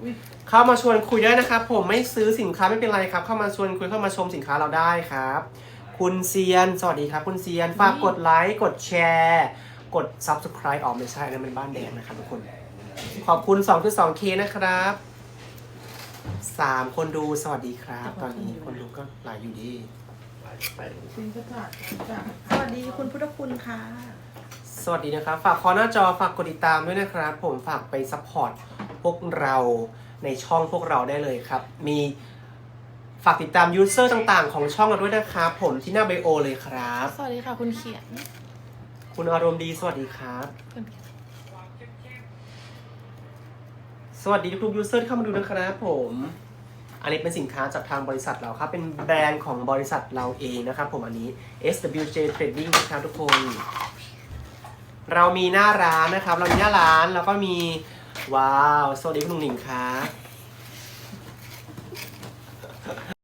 อุ๊ยเข้ามาชวนคุยได้นะครับ ผมไม่ซื้อสินค้าไม่เป็นไรครับ เข้ามาชวนคุยเข้ามาชมสินค้าเราได้ครับ คุณเซียน สวัสดีครับ คุณเซียน ฝากกดไลค์กดแชร์ กด subscribe ออกไม่ใช่นะเป็นบ้านแดงนะครับทุกคน ขอบคุณ2คือ 2K นะครับสามคนดูสวัสดีครับ ตอนนี้คนดูก็หลายอยู่ดี คุณก็จัดจัดสวัสดีคุณพุทธคุณค่ะ สวัสดีนะครับ ฝากคอหน้าจอฝากกดติดตามด้วยนะครับ ผมฝากไปซัพพอร์ตพวกเราในช่องพวกเราได้เลยครับ มีฝากติดตามยูเซอร์ต่างๆ ของช่องเราด้วยนะครับผมที่หน้าไบโอเลยครับ สวัสดีค่ะคุณเขียนคุณอารมณ์ดีสวัสดีครับ คุณเขียนสวัสดีทุกๆยูเซอร์ที่เข้ามาดูนะครับผม อันนี้เป็นสินค้าจากทางบริษัทเราครับ เป็นแบรนด์ของบริษัทเราเองนะครับผมอันนี้ SWJ Trading นะครับทุกคน เรามีหน้าร้านนะครับ เรามีหน้าร้านแล้วก็มีว้าวสวัสดีคุณหนุ่งหนิงครับ